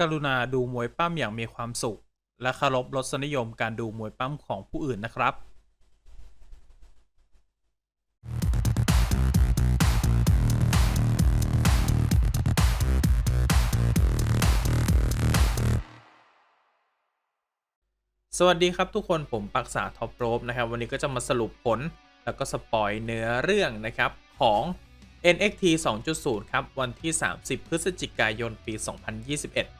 กรุณาดูมวยปั้มอย่างมีความสุข และเคารพรสนิยมการดูมวยปั้มของผู้อื่นนะครับสวัสดีครับทุกคนผมปักษาท็อปโรบนะครับ วันนี้ก็จะมาสรุปผลแล้วก็สปอยเนื้อเรื่องนะครับของ NXT 2.0 ครับ วันที่ 30 พฤศจิกายน ปี 2021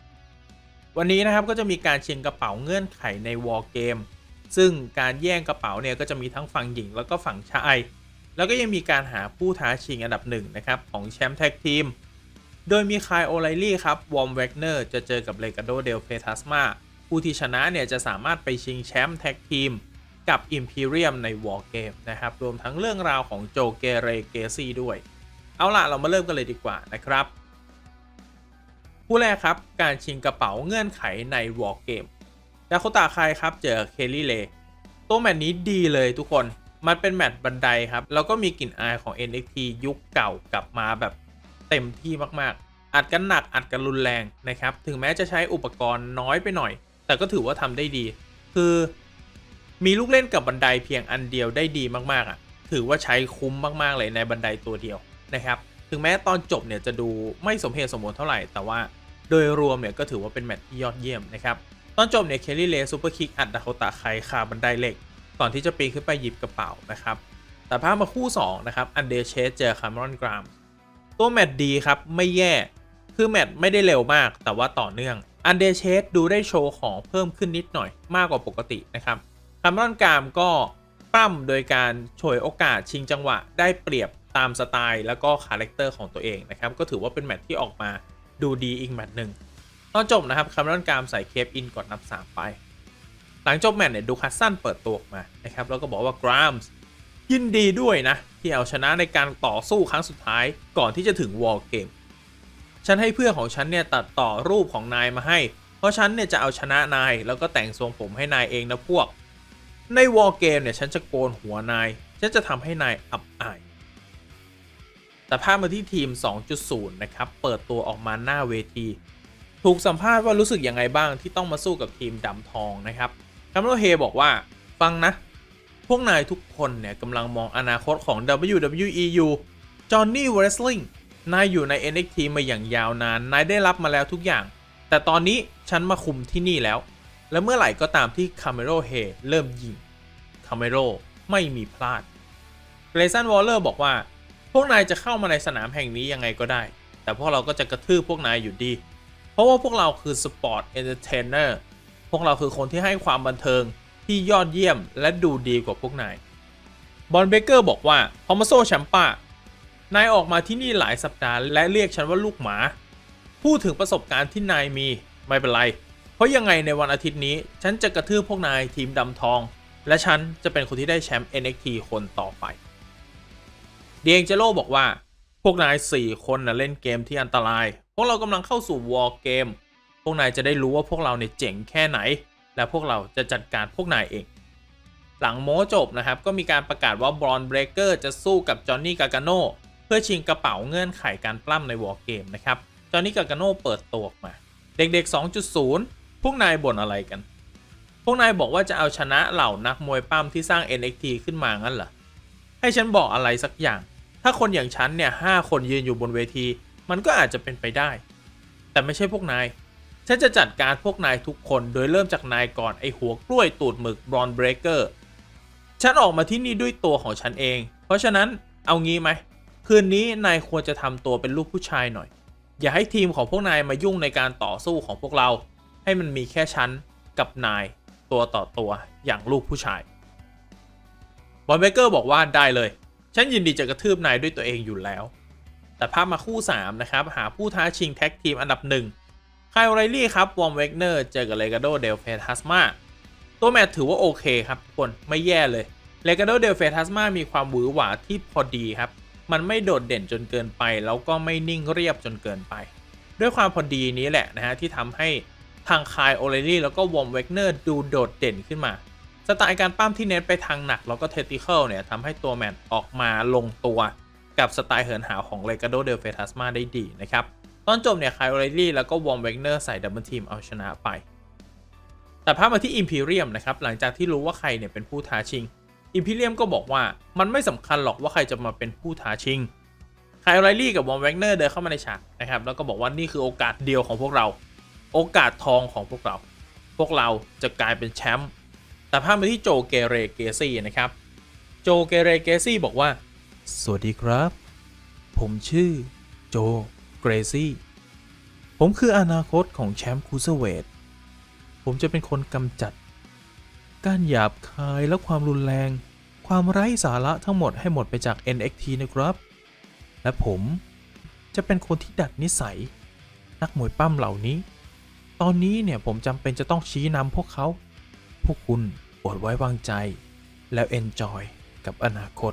วันนี้นะครับก็จะมีการชิงกระเป๋าเงื่อนไขใน War Game ซึ่งการแย่งกระเป๋าเนี่ยก็จะมีทั้งฝั่งหญิงแล้วก็ฝั่งชาย แล้วก็ยังมีการหาผู้ท้าชิงอันดับหนึ่งนะครับของแชมป์แท็กทีม โดยมีคายโอไลลี่ครับวอมเวกเนอร์จะเจอกับเลกาโดเดลเฟทัสมาผู้ที่ชนะเนี่ยจะสามารถไปชิงแชมป์แท็กทีมกับ Imperium ใน War Game นะครับรวมทั้งเรื่องราวของโจเกเรเกซี่ด้วย เอาล่ะเรามาเริ่มกันเลยดีกว่านะครับ ผู้แรกครับ การชิงกระเป๋าเงื่อนไขใน War Game ดาโคตาคายครับ เจอเคลลี่เลตัวแมตช์นี้ดีเลยทุกคน มันเป็นแมตช์บันไดครับ แล้วก็มีกลิ่นอายของ NXT ยุคเก่ากลับมาแบบเต็มที่มากๆ อัดกันหนักอัดกันรุนแรงนะครับ ถึงแม้จะใช้อุปกรณ์น้อยไปหน่อย แต่ก็ถือว่าทำได้ดี คือมีลูกเล่นกับบันไดเพียงอันเดียวได้ดีมากๆอะ ถือว่าใช้คุ้มมากๆเลยในบันไดตัวเดียวนะครับ ถึงแม้ตอนจบเนี่ยจะดูไม่สมเหตุสมผลเท่าไหร่ แต่ว่า โดยรวมเนี่ยก็ถือว่าเป็นแมตช์ที่ยอดเยี่ยมนะครับ ตอนจบเนี่ยเคลลี่เลซูเปอร์คิกอัดดาโคตะไคคาบันไดเหล็ก ก่อนที่จะปีนขึ้นไปหยิบกระเป๋านะครับ แต่ภาพมาคู่ 2 นะครับ อันเดเชสเจอคาร์มอนกราม ตัวแมตช์ดีครับ ไม่แย่ คือแมตช์ไม่ได้เร็วมาก แต่ว่าต่อเนื่อง อันเดเชสดูได้โชว์ของเพิ่มขึ้นนิดหน่อยมากกว่าปกตินะครับ คาร์มอนกรามก็ปั้มโดยการฉวยโอกาสชิงจังหวะได้เปรียบตามสไตล์แล้วก็คาแรคเตอร์ของตัวเองนะครับ ก็ถือว่าเป็นแมตช์ที่ออกมา ดูดีอีกแมตช์หนึ่งตอนจบนะครับคาร์มอนกรามใส่เคปอินก่อนนับ 3 ไป หลังจบแมตช์เนี่ยดูคัสซันเปิดตัวออกมานะครับแล้วก็บอกว่ากรามส์ยินดีด้วยนะ ที่เอาชนะในการต่อสู้ครั้งสุดท้ายก่อนที่จะถึงวอลเกมฉันให้เพื่อนของฉันเนี่ยตัดต่อรูปของนายมาให้ เพราะฉันเนี่ยจะเอาชนะนายแล้วก็แต่งทรงผมให้นายเองนะพวก ในวอลเกมเนี่ยฉันจะโกนหัวนาย ฉันจะทำให้นายอับอาย แต่ภาพมาที่ทีม 2.0 นะครับ เปิดตัวออกมาหน้าเวที ถูกสัมภาษณ์ว่ารู้สึกยังไงบ้างที่ต้องมาสู้กับทีมดำทองนะครับคาร์โลเฮบอกว่าฟังนะ พวกนายทุกคนเนี่ยกำลังมองอนาคตของ WWE อยู่จอห์นนี่ Wrestling นายอยู่ใน NXT มาอย่างยาวนาน นายได้รับมาแล้วทุกอย่าง แต่ตอนนี้ฉันมาคุมที่นี่แล้ว และเมื่อไหร่ก็ตามที่คาเมโรเฮเริ่มยิงคาเมโรไม่มีพลาดเกรซันวอลเลอร์บอกว่า พวกนายจะเข้ามาในสนามแห่งนี้ยังไงก็ได้ แต่พวกเราก็จะกระทืบพวกนายอยู่ดี เพราะว่าพวกเราคือสปอร์ตเอนเตอร์เทนเนอร์พวกเราคือคนที่ให้ความบันเทิงที่ยอดเยี่ยมและดูดีกว่าพวกนาย บอลเบเกอร์บอกว่าพอมาโซแชมป้านายออกมาที่นี่หลายสัปดาห์และเรียกฉันว่าลูกหมา พูดถึงประสบการณ์ที่นายมีไม่เป็นไร เพราะยังไงในวันอาทิตย์นี้ ฉันจะกระทืบพวกนายทีมดำทอง และฉันจะเป็นคนที่ได้แชมป์ NXT คนต่อไป เดียงเจโร่บอกว่า พวกนาย 4 คนนะเล่นเกมที่อันตราย พวกเรากำลังเข้าสู่วอลเกม พวกนายจะได้รู้ว่าพวกเราเนี่ยเจ๋งแค่ไหน และพวกเราจะจัดการพวกนายเอง หลังโม้จบนะครับ ก็มีการประกาศว่าบรอนเบรเกอร์จะสู้กับจอห์นนี่กา a าโนเพื่อชิงกระเป๋าเงื่อนไขการปล้ำในวอลเกมนะครับ จอห์นนี่กา a าโนเปิดตัวออกมา เด็กๆ 2.0 พวกนายบ่นอะไรกัน พวกนายบอกว่าจะเอาชนะเหล่านักมวยปั้มที่สร้าง NXT ขึ้นมางั้นเหรอให้ฉันบอกอะไรสักอย่าง ถ้าคนอย่างฉันเนี่ยห้าคนยืนอยู่บนเวที มันก็อาจจะเป็นไปได้ แต่ไม่ใช่พวกนาย ฉันจะจัดการพวกนายทุกคนโดยเริ่มจากนายก่อนไอหัวกล้วยตูดหมึกบรอนเบรเกอร์ฉันออกมาที่นี่ด้วยตัวของฉันเอง เพราะฉะนั้นเอางี้ไหม คืนนี้นายควรจะทำตัวเป็นลูกผู้ชายหน่อย อย่าให้ทีมของพวกนายมายุ่งในการต่อสู้ของพวกเรา ให้มันมีแค่ฉันกับนายตัวต่อตัวอย่างลูกผู้ชายบอลเบเกอร์บอกว่าได้เลย ฉันยินดีจะกระทืบนายด้วยตัวเองอยู่แล้ว แต่ภาพมาคู่ 3 นะครับ หาผู้ท้าชิงแท็กทีมอันดับหนึ่งไคลไรลี่ครับ วอมเวกเนอร์เจอกับเลกาโดเดลเฟทัสมาตัวแมตช์ถือว่าโอเคครับทุกคนไม่แย่เลย เลกาโดเดลเฟทัสมามีความหวือหวาที่พอดีครับ มันไม่โดดเด่นจนเกินไป แล้วก็ไม่นิ่งเรียบจนเกินไป ด้วยความพอดีนี้แหละนะฮะที่ทำให้ทางคายโอเรลี่แล้วก็วอมเวกเนอร์ดูโดดเด่นขึ้นมา ไตล์การปั้มที่เน้นไปทางหนักแล้วก็เทติเคิลเนี่ยทำให้ตัวแมตออกมาลงตัวกับสไตล์เหินหาวของเลกาโดเดลเฟทัสมาได้ดีนะครับ ตอนจบเนี่ยไคลโอเรลลี่แล้วก็วอมเวกเนอร์ใส่ดับเบิลทีมเอาชนะไป แต่ภาพมาที่อิมพีเรียมนะครับ หลังจากที่รู้ว่าใครเนี่ยเป็นผู้ท้าชิงอิมพีเรียมก็บอกว่ามันไม่สำคัญหรอกว่าใครจะมาเป็นผู้ท้าชิงไคลโอเรลลี่กับวอมเวกเนอร์เดินเข้ามาในฉากนะครับแล้วก็บอกว่านี่คือโอกาสเดียวของพวกเรา โอกาสทองของพวกเรา พวกเราจะกลายเป็นแชมป์ แต่ภาพมาที่โจเกเรเกซี่นะครับ โจเกเรเกซี่บอกว่า สวัสดีครับ ผมชื่อโจเกรซี่ ผมคืออนาคตของแชมป์คูเซเวทผมจะเป็นคนกำจัด การหยาบคายและความรุนแรง ความไร้สาระทั้งหมดให้หมดไปจาก NXT นะครับ และผมจะเป็นคนที่ดัดนิสัย นักมวยปั้มเหล่านี้ ตอนนี้เนี่ยผมจำเป็นจะต้องชี้นำพวกเขา พวกคุณอดไว้วางใจ แล้ว enjoy กับอนาคต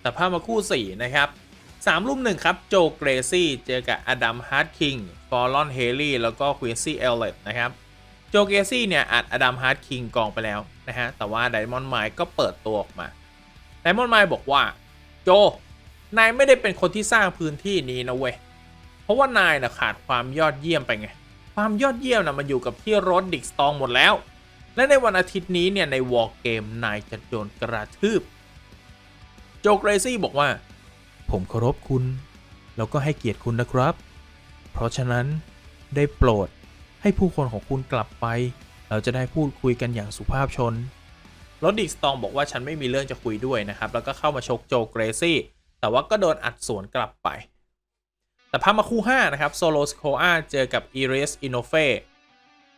แต่ภาพมาคู่ 4 นะครับ3รุ่มหนึ่งครับ โจเกรซี่ เจอกับอดัมฮาร์ดคิงฟอร์ลอนเฮลี่แล้วก็ควีนซี่เอลเลตนะครับโจเกรซี่เนี่ยอัดอดัมฮาร์ดคิงกองไปแล้วนะฮะ แต่ว่าไดมอนด์ไมล์ก็เปิดตัวออกมาไดมอนด์ไมล์บอกว่า โจ นายไม่ได้เป็นคนที่สร้างพื้นที่นี้นะเว้ย เพราะว่านายนะขาดความยอดเยี่ยมไปไง ความยอดเยี่ยมนะมันอยู่กับที่รถดิกสตองหมดแล้ว และในวันอาทิตย์นี้เนี่ยในวอร์เกมนายจะโดนกระทืบ โจเกรซี่บอกว่า ผมเคารพคุณ แล้วก็ให้เกียรติคุณนะครับ เพราะฉะนั้นได้โปรดให้ผู้คนของคุณกลับไป เราจะได้พูดคุยกันอย่างสุภาพชนรถดิกสตองบอกว่าฉันไม่มีเรื่องจะคุยด้วยนะครับ แล้วก็เข้ามาชกโจเกรซี่ แต่ว่าก็โดนอัดสวนกลับไป แต่พามาคู่ 5 นะครับ โซโลสโคอาเจอกับอีริสอินโนเฟ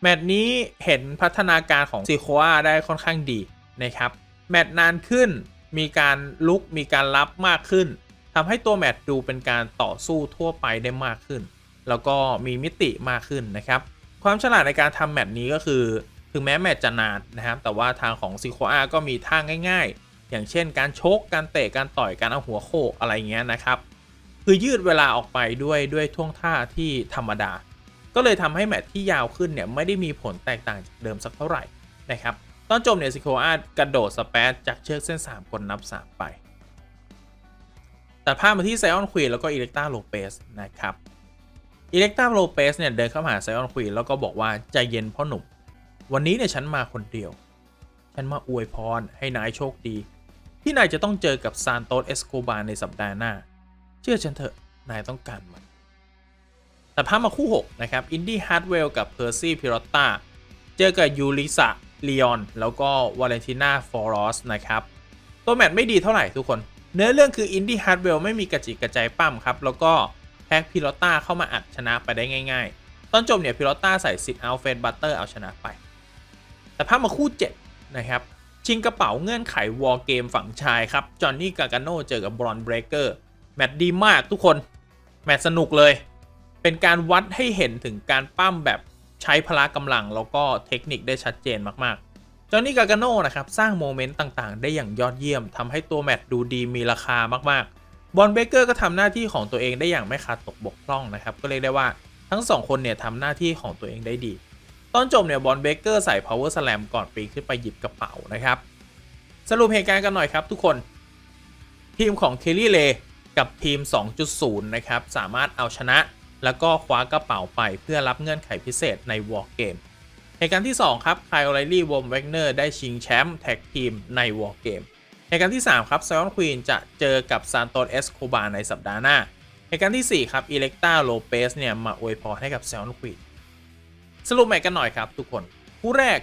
แมตช์นี้เห็นพัฒนาการของซิโคอาได้ค่อนข้างดีนะครับ แมตช์นานขึ้นมีการลุกมีการรับมากขึ้นทำให้ตัวแมตช์ดูเป็นการต่อสู้ทั่วไปได้มากขึ้น แล้วก็มีมิติมากขึ้นนะครับ ความฉลาดในการทำแมตช์นี้ก็คือ ถึงแม้แมตช์จะนานนะครับ แต่ว่าทางของซิโคอาก็มีท่าง่าย ๆ อย่างเช่น การชกการเตะการต่อยการเอาหัวโขกอะไรเงี้ยนะครับ คือยืดเวลาออกไปด้วยด้วยท่วงท่าที่ธรรมดา ก็เลยทำให้แมตช์ที่ยาวขึ้นเนี่ยไม่ได้มีผลแตกต่างจากเดิมสักเท่าไหร่นะครับตอนจบเนี่ยซิโคอากระโดดสเปซจากเชือกเส้น 3 คนนับ 3 ไปแต่ภาพมาที่ไซออนควีนแล้วก็อิเล็กตาโลเปสนะครับอิเล็กตาโลเปสเนี่ยเดินเข้ามาหาไซออนควีนแล้วก็บอกว่าใจเย็นพ่อหนุ่ม วันนี้เนี่ยฉันมาคนเดียว ฉันมาอวยพรให้นายโชคดี ที่นายจะต้องเจอกับซานโตสเอสโกบาในสัปดาห์หน้า เชื่อฉันเถอะนายต้องการมัน แต่พาพมาคู่ 6 นะครับ อินดี้ฮาร์ดเวลกับเพอร์ซี่พิรอตตาเจอกับยูริสะลีออนแล้วก็วาเลนติน่าฟอรอสนะครับ ตัวแมตช์ไม่ดีเท่าไหร่ทุกคน เนื้อเรื่องคืออินดี้ฮาร์ดเวลไม่มีกระจิกกระใจปั้มครับ แล้วก็แพ็กพิรอตตาเข้ามาอัดชนะไปได้ง่าย ๆ ตอนจบเนี่ยพิรอตตาใส่ซิทเอาเฟนบัตเตอร์เอาชนะไป แต่พาพมาคู่ 7 นะครับ ชิงกระเป๋าเงื่อนไขวอลเกมฝั่งชายครับจอห์นนี่กาการโนเจอกับบรอนเบรเกอร์แมตช์ดีมากทุกคนแมตช์สนุกเลย เป็นการวัดให้เห็นถึงการปั้มแบบใช้พละกำลังแล้วก็เทคนิคได้ชัดเจนมากๆจอห์นนี่กาการโนนะครับสร้างโมเมนต์ต่างๆ ได้อย่างยอดเยี่ยมทำให้ตัวแมตช์ดูดีมีราคามากๆ บอลเบเกอร์ก็ทำหน้าที่ของตัวเองได้อย่างไม่ขาดตกบกพร่องนะครับ ก็เรียกได้ว่าทั้งสองคนเนี่ยทำหน้าที่ของตัวเองได้ดี ตอนจบเนี่ยบอลเบเกอร์ใส่ power slam ก่อนปีนขึ้นไปหยิบกระเป๋านะครับ สรุปเหตุการณ์กันหน่อยครับทุกคน ทีมของเคลลี่เลกับทีม 2.0 นะครับ สามารถเอาชนะ แล้วก็คว้ากระเป๋าไปเพื่อรับเงื่อนไขพิเศษในวอร์เกมเหตุการณ์ที่ 2 ครับไคลโอไลลี่วอมเวกเนอร์ได้ชิงแชมป์แท็กทีมในวอร์เกมเหตุการณ์ที่ 3 ครับไซออนควีนจะเจอกับซานโตสเอสโคบาในสัปดาห์หน้าเหตุการณ์ที่ 4 ครับอิเล็กตาโลเปสเนี่ย มาอวยพรให้กับไซออนควีนสรุปแมตช์กันหน่อยครับทุกคน คู่แรก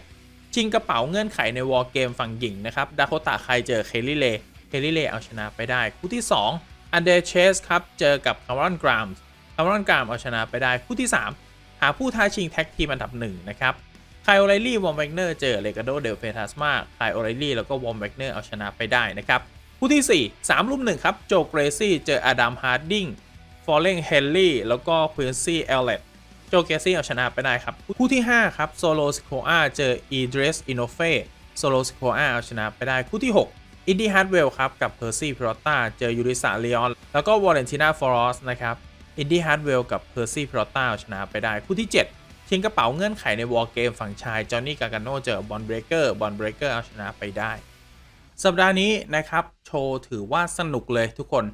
ชิงกระเป๋าเงื่อนไขในวอลเกมฝั่งหญิงนะครับดาโคตะไคเจอเคลลี่เลเคลลี่เลเอาชนะไปได้ คู่ที่ 2 อันเดรเชสครับเจอกับคาร์รอนกรามส์ คาร์รอนกรามเอาชนะไปได้คู่ที่ 3 หาผู้ท้าชิงแท็กทีมอันดับ1นะครับไคโอไลลี่วอมเวกเนอร์เจอเลกาโดเดลเฟทัสมาไคโอไลลี่แล้วก็วอมเวกเนอร์เอาชนะไปได้นะครับคู่ที่ 4 3 รุ่ม1ครับโจเกรซี่เจออดัมฮาร์ดิงฟอร์เรงเฮนรี่แล้วก็ควินซี่เอลเลตโจเกรซี่เอาชนะไปได้ครับคู่ที่ 5 ครับโซโลสโคอาเจออีเดรสอินโนเฟโซโลสโคอาเอาชนะไปได้คู่ที่ 6อินดี้ฮาร์ดเวลครับกับเพอร์ซี่พิรอตตาเจอยูริสาเลออนแล้วก็วอลเลนติน่าฟอรอสนะครับ อินดี้ฮาร์ดเวลกับเพอร์ซี่พรอตตาเอาชนะไปได้ คู่ที่ 7 ชิงกระเป๋าเงื่อนไขในวอลเกมฝั่งชาย จอห์นนี่กากาโนเจอบอลเบรเกอร์บอลเบรเกอร์เอาชนะไปได้ สัปดาห์นี้นะครับ โชว์ถือว่าสนุกเลยทุกคน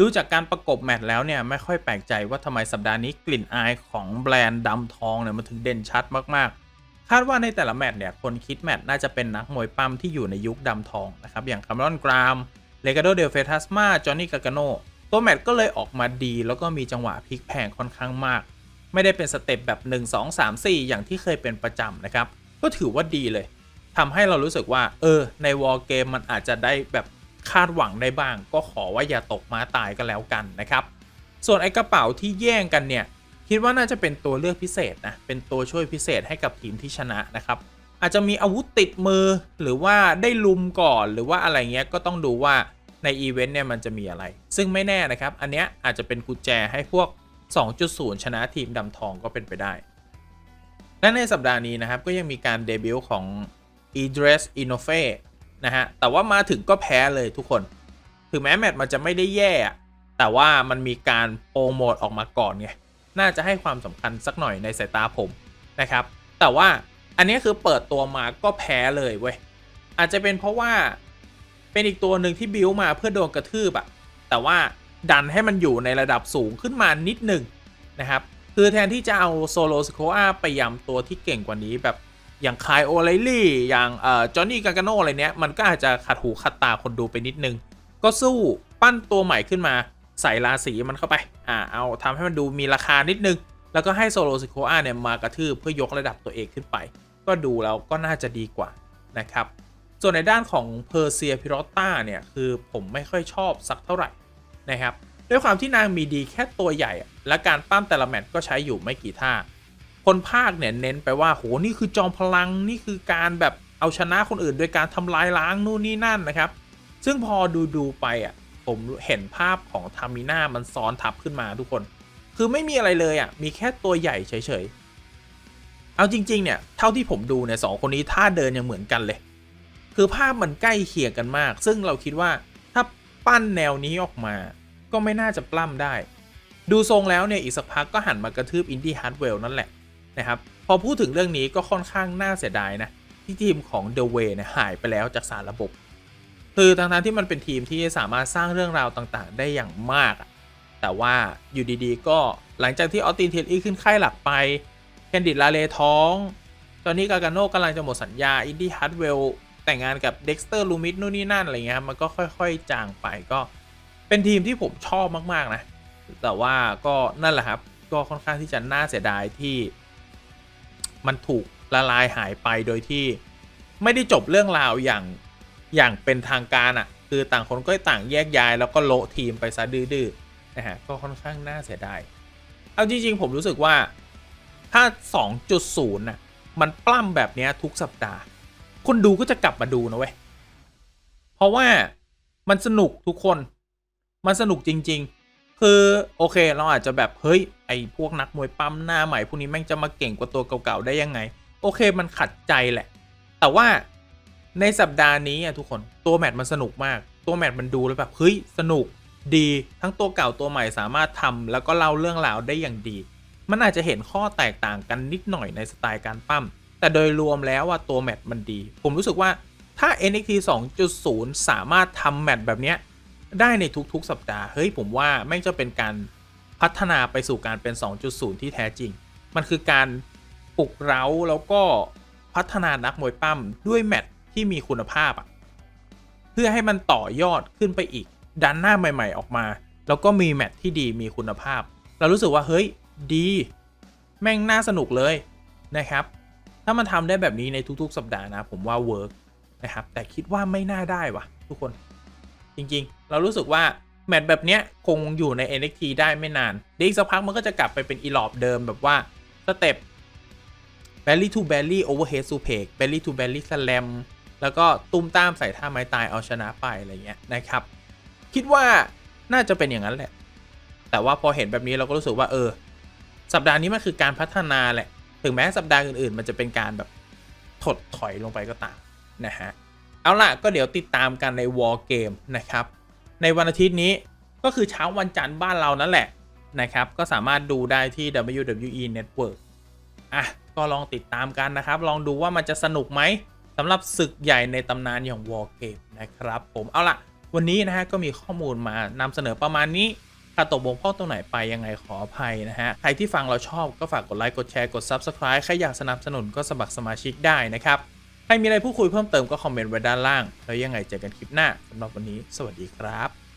ดูจากการประกบแมตช์แล้วเนี่ย ไม่ค่อยแปลกใจว่าทำไมสัปดาห์นี้กลิ่นอายของแบรนด์ดำทองเนี่ยมันถึงเด่นชัดมากๆ คาดว่าในแต่ละแมตช์เนี่ยคนคิดแมตช์น่าจะเป็นนักมวยปั้มที่อยู่ในยุคดำทองนะครับอย่างคาร์มอนกรามเลกาโดเดลเฟทัสมาจอห์นนี่กากาโน ตัวแมตช์ก็เลยออกมาดีแล้วก็มีจังหวะพลิกแพงค่อนข้างมาก ไม่ได้เป็นสเต็ปแบบ 1 2 3 4 อย่างที่เคยเป็นประจำนะครับ ก็ถือว่าดีเลยทำให้เรารู้สึกว่า เออ ในวอลเกมมันอาจจะได้แบบคาดหวังได้บ้าง ก็ขอว่าอย่าตกมาตายก็แล้วกันนะครับ ส่วนไอกระเป๋าที่แย่งกันเนี่ย คิดว่าน่าจะเป็นตัวเลือกพิเศษนะ เป็นตัวช่วยพิเศษให้กับทีมที่ชนะนะครับอาจจะมีอาวุธติดมือหรือว่าได้ลุมก่อนหรือว่าอะไรเงี้ยก็ต้องดูว่า ในอีเวนต์เนี่ยมันจะมีอะไร ซึ่งไม่แน่นะครับ อันเนี้ยอาจจะเป็นกุญแจให้พวก 2.0 ชนะทีมดำทองก็เป็นไปได้ และในสัปดาห์นี้นะครับก็ยังมีการเดบิวต์ของ e d r e s i n o f e นะฮะ แต่ว่ามาถึงก็แพ้เลยทุกคน ถึงแม้แมตช์มันจะไม่ได้แย่ แต่ว่ามันมีการโปรโมทออกมาก่อนไง น่าจะให้ความสำคัญสักหน่อยในสายตาผมนะครับ แต่ว่าอันนี้คือเปิดตัวมาก็แพ้เลยเว้ย อาจจะเป็นเพราะว่า เป็นอีกตัวหนึ่งที่บิวมาเพื่อโดนกระทืบอะแต่ว่าดันให้มันอยู่ในระดับสูงขึ้นมานิดหนึ่งนะครับ คือแทนที่จะเอาโซโลสโคอาไปยำตัวที่เก่งกว่านี้แบบอย่างคายโอไลลี่ อย่างเอ่อจอห์นนี่กากาโนอะไรเนี้ย มันก็อาจจะขัดหูขัดตาคนดูไปนิดนึง ก็สู้ปั้นตัวใหม่ขึ้นมาใส่ราศีมันเข้าไป อ่า เอาทำให้มันดูมีราคานิดนึง แล้วก็ให้โซโลซิโคอาเนี่ยมากระทืบเพื่อยกระดับตัวเองขึ้นไป ก็ดูแล้วก็น่าจะดีกว่านะครับ ส่วนในด้านของเพอร์เซียพิโรต้าเนี่ยคือผมไม่ค่อยชอบสักเท่าไหร่นะครับด้วยความที่นางมีดีแค่ตัวใหญ่ และการปั้มแต่ละแมตช์ก็ใช้อยู่ไม่กี่ท่า คนภาคเนี่ยเน้นไปว่าโหนี่คือจอมพลังนี่คือการแบบเอาชนะคนอื่นโดยการทำลายล้างนู่นนี่นั่นนะครับ ซึ่งพอดูดูไปอะผมเห็นภาพของทามิน่ามันซ้อนทับขึ้นมาทุกคน คือไม่มีอะไรเลยอะมีแค่ตัวใหญ่เฉยๆ เอาจริง ๆ เนี่ย เท่าที่ผมดูเนี่ยสองคนนี้ท่าเดินยังเหมือนกันเลย คือภาพมันใกล้เคียงกันมาก ซึ่งเราคิดว่าถ้าปั้นแนวนี้ออกมา ก็ไม่น่าจะปล้ำได้ ดูทรงแล้วเนี่ยอีกสักพักก็หันมากระทืบอินดี้ฮาร์ดเวลนั่นแหละนะครับพอพูดถึงเรื่องนี้ก็ค่อนข้างน่าเสียดายนะที่ทีมของ The Way เนี่ยหายไปแล้วจากสารระบบ คือทางทางๆที่มันเป็นทีมที่สามารถสร้างเรื่องราวต่างๆ ได้อย่างมาก แต่ว่าอยู่ดีๆ ก็หลังจากที่ออสตินเทลอีขึ้นค่ายหลักไปแคนดิดลาเลท้อง ตอนนี้กาการโนกำลังจะหมดสัญญา อินดี้ฮาร์ดเวล แต่งงานกับเด็กสเตอร์ลูมิดนู่นนี่นั่นอะไรเงี้ยครับมันก็ค่อยๆ จางไปก็เป็นทีมที่ผมชอบมากๆนะ แต่ว่าก็นั่นแหละครับ ก็ค่อนข้างที่จะน่าเสียดายที่ มันถูกละลายหายไปโดยที่ไม่ได้จบเรื่องราวอย่างอย่างเป็นทางการอะ่ะ คือต่างคนก็ต่างแยกย้าย แล้วก็โละทีมไปซะดื้อๆนะฮะก็ค่อนข้างน่าเสียดายเอาจริงๆ ผมรู้สึกว่าถ้า 2.0น่ะมันปล้ำแบบเนี้ยทุกสัปดาห์ คนดูก็จะกลับมาดูนะเว้ย เพราะว่ามันสนุกทุกคน มันสนุกจริง ๆ คือโอเคเราอาจจะแบบเฮ้ยไอพวกนักมวยปั้มหน้าใหม่พวกนี้แม่งจะมาเก่งกว่าตัวเก่าๆได้ยังไง โอเคมันขัดใจแหละ แต่ว่าในสัปดาห์นี้อะทุกคนตัวแมตช์มันสนุกมาก ตัวแมตช์มันดูแล้วแบบเฮ้ยสนุกดีทั้งตัวเก่าตัวใหม่สามารถทำแล้วก็เล่าเรื่องราวได้อย่างดี มันอาจจะเห็นข้อแตกต่างกันนิดหน่อยในสไตล์การปั้ม แต่โดยรวมแล้วว่าตัวแมตช์มันดี ผมรู้สึกว่าถ้า NXT 2.0 สามารถทำแมตช์แบบเนี้ยได้ในทุกๆ สัปดาห์ เฮ้ย ผมว่าแม่งจะเป็นการพัฒนาไปสู่การเป็น 2.0 ที่แท้จริง มันคือการปลุกเร้าแล้วก็พัฒนานักมวยปั้มด้วยแมตช์ที่มีคุณภาพอะเพื่อให้มันต่อยอดขึ้นไปอีก ดันหน้าใหม่ ๆ ออกมา แล้วก็มีแมตช์ที่ดีมีคุณภาพ เรารู้สึกว่าเฮ้ยดี แม่งน่าสนุกเลยนะครับ ถ้ามันทำได้แบบนี้ในทุก ๆ สัปดาห์นะ ผมว่าเวิร์กนะครับ แต่คิดว่าไม่น่าได้วะทุกคน จริงๆ เรารู้สึกว่า แมตช์แบบเนี้ยคงอยู่ใน NXT ได้ไม่นานเดี๋ยวอีกสักพักมันก็จะกลับไปเป็นอีลอบเดิมแบบว่าสเต็ป belly to belly overhead suplex belly to belly slam แล้วก็ตุ้มตามใส่ท่าไม้ตายเอาชนะไปอะไรเงี้ยนะครับ คิดว่าน่าจะเป็นอย่างนั้นแหละ แต่ว่าพอเห็นแบบนี้เราก็รู้สึกว่าเออ สัปดาห์นี้มันคือการพัฒนาแหละ ถึงแม้สัปดาห์อื่นๆ มันจะเป็นการแบบถดถอยลงไปก็ตามนะฮะ เอาล่ะก็เดี๋ยวติดตามกันใน War Game นะครับ ในวันอาทิตย์นี้ก็คือเช้าวันจันทร์บ้านเรานั่นแหละนะครับ ก็สามารถดูได้ที่ WWE Network อะก็ลองติดตามกันนะครับ ลองดูว่ามันจะสนุกไหมสำหรับศึกใหญ่ในตำนานอย่าง War Game นะครับ ผมเอาล่ะ วันนี้นะฮะก็มีข้อมูลมานำเสนอประมาณนี้้าตกบกพร่องตรงไหนไปยังไงขออภัยนะฮะ ใครที่ฟังเราชอบก็ฝากกดไลค์กดแชร์กด Subscribe ใครอยากสนับสนุนก็สมัครสมาชิกได้นะครับ ใครมีอะไรพูดคุยเพิ่มเติมก็คอมเมนต์ไว้ด้านล่าง แล้วยังไงเจอกันคลิปหน้าสำหรับวันนี้ สวัสดีครับ